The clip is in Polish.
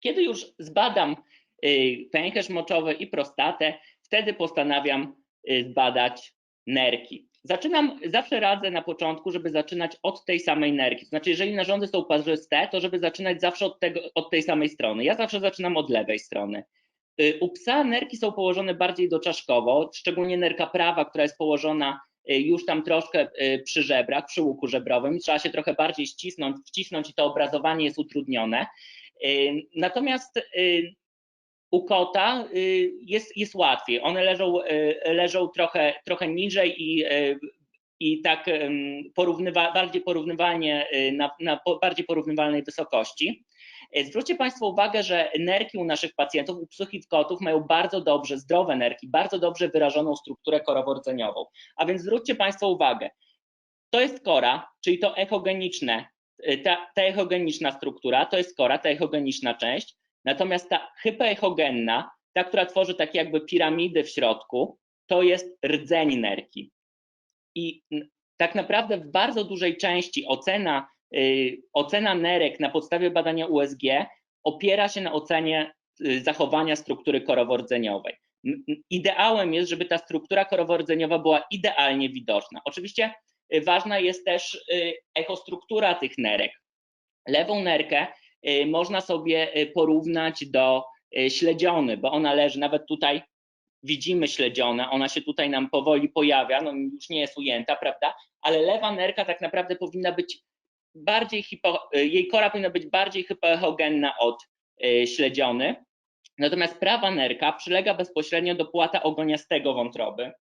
Kiedy już zbadam pęcherz moczowy i prostatę, wtedy postanawiam zbadać nerki. Zaczynam, zawsze radzę na początku, żeby zaczynać od tej samej nerki. To znaczy, jeżeli narządy są parzyste, to żeby zaczynać zawsze od, tego, od tej samej strony. Ja zawsze zaczynam od lewej strony. Y, u psa nerki są położone bardziej doczaszkowo, szczególnie nerka prawa, która jest położona y, już tam troszkę y, przy żebrach, przy łuku żebrowym trzeba się trochę bardziej ścisnąć, wcisnąć i to obrazowanie jest utrudnione. Natomiast u kota jest, jest łatwiej. One leżą, leżą trochę, trochę niżej i, i tak porównywa, bardziej porównywalnie na, na bardziej porównywalnej wysokości. Zwróćcie Państwo uwagę, że nerki u naszych pacjentów, u psów i kotów mają bardzo dobrze, zdrowe nerki, bardzo dobrze wyrażoną strukturę korowordzeniową. A więc zwróćcie Państwo uwagę, to jest kora, czyli to echogeniczne, ta, ta echogeniczna struktura, to jest kora, ta echogeniczna część, natomiast ta hypoechogenna, ta, która tworzy takie jakby piramidy w środku, to jest rdzeń nerki. I tak naprawdę w bardzo dużej części ocena Y, ocena nerek na podstawie badania USG opiera się na ocenie y, zachowania struktury korowordzeniowej. Ideałem jest, żeby ta struktura korowordzeniowa była idealnie widoczna. Oczywiście y, ważna jest też echostruktura tych nerek. Lewą nerkę można sobie porównać do śledziony, bo ona leży nawet tutaj widzimy śledzione, ona się tutaj nam powoli pojawia, no już nie jest ujęta, prawda? Ale lewa nerka tak naprawdę powinna być bardziej hipo, jej kora powinna być bardziej hipoechogenna od śledziony. Natomiast prawa nerka przylega bezpośrednio do płata ogoniastego wątroby.